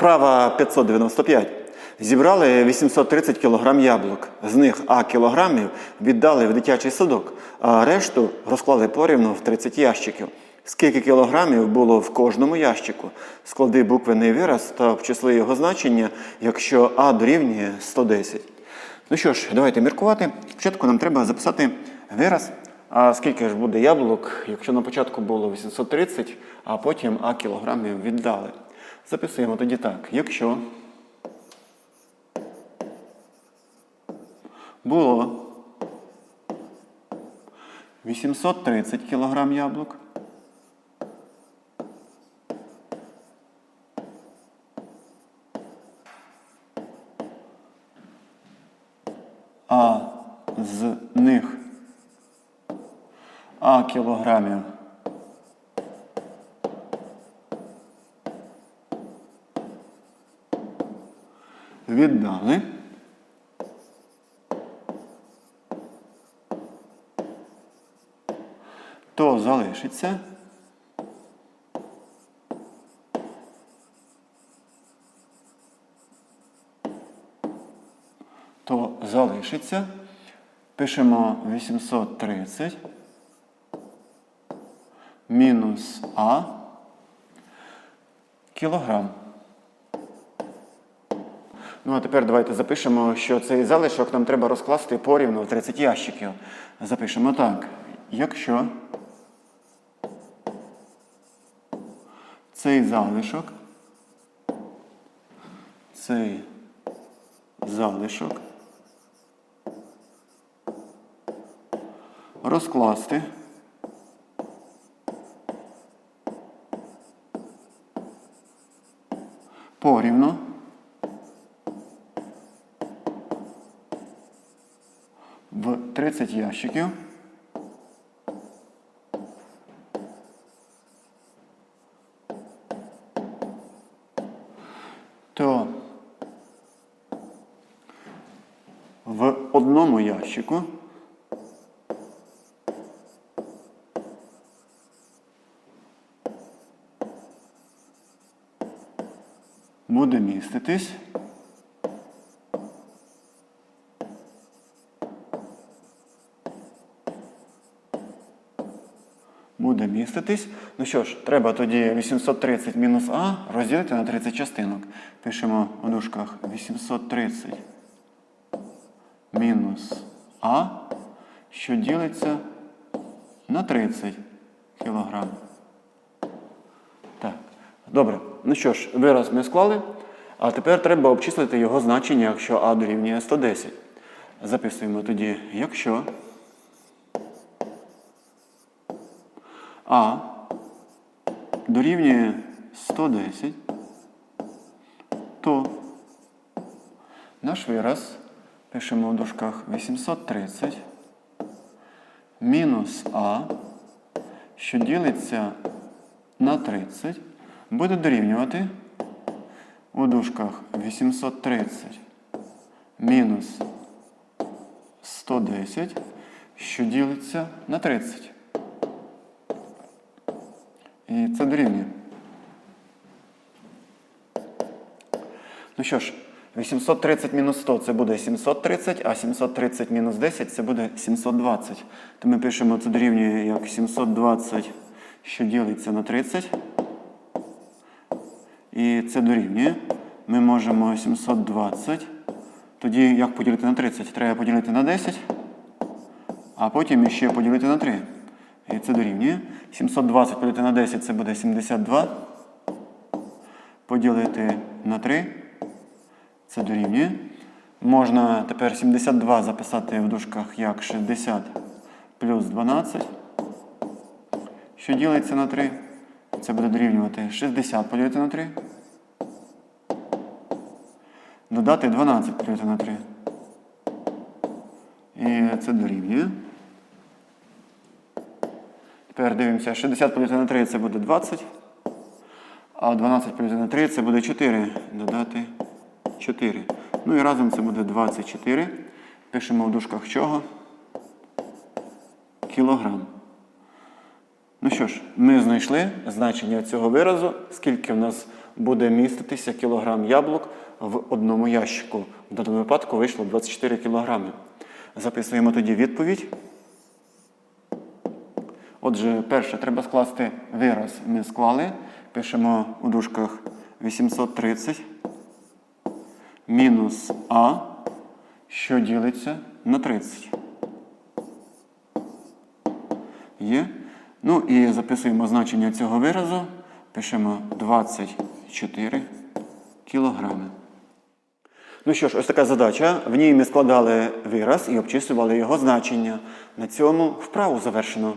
Вправа 595. Зібрали 830 кг яблук. З них А кілограмів віддали в дитячий садок, а решту розклали порівну в 30 ящиків. Скільки кілограмів було в кожному ящику? Склади буквений вираз та обчисли його значення, якщо А дорівнює 110. Ну що ж, давайте міркувати. Спочатку нам треба записати вираз. А скільки ж буде яблук, якщо на початку було 830, а потім А кілограмів віддали? Записуємо тоді так. Якщо було 830 кілограм яблук, а з них А кілограмів віддали. То залишиться. То залишиться. Пишемо 830 мінус А кілограм. Ну, а тепер давайте запишемо, що цей залишок нам треба розкласти порівну в 30 ящиків. Запишемо так. Якщо цей залишок, цей залишок розкласти порівну в 30 ящиків. То в одному ящику буде міститись буде міститись. Ну що ж, треба тоді 830 мінус А розділити на 30 частинок. Пишемо у дужках 830 мінус А, що ділиться на 30 кілограм. Так, добре. Ну що ж, вираз ми склали. А тепер треба обчислити його значення, якщо А дорівнює 110. Записуємо тоді, якщо А дорівнює 110, то наш вираз пишемо в дужках 830 мінус А, що ділиться на 30, буде дорівнювати у дужках 830 мінус 110, що ділиться на 30. Це дорівнює. Ну що ж, 830 мінус 100 це буде 730, а 730 мінус 10 це буде 720. То ми пишемо це дорівнює як 720, що ділиться на 30. І це дорівнює. Ми можемо 720. Тоді як поділити на 30? Треба поділити на 10, а потім іще поділити на 3. І це дорівнює. 720 поділити на 10 це буде 72. Поділити на 3. Це дорівнює. Можна тепер 72 записати в дужках як 60 плюс 12. Що ділиться на 3. Це буде дорівнювати 60 поділити на 3. Додати 12 поділити на 3. І це дорівнює. Тепер дивимося, 60 поділити на 3 це буде 20. А 12 поділити на 3 це буде 4. Додати 4. Ну і разом це буде 24. Пишемо в дужках чого? Кілограм. Ну що ж, ми знайшли значення цього виразу, скільки в нас буде міститися кілограм яблук в одному ящику. В даному випадку вийшло 24 кілограми. Записуємо тоді відповідь. Отже, перше, треба скласти вираз. Ми склали. Пишемо у дужках 830 мінус А, що ділиться на 30. Є. Ну і записуємо значення цього виразу. Пишемо 24 кілограми. Ну що ж, ось така задача. В ній ми складали вираз і обчислювали його значення. На цьому вправу завершено.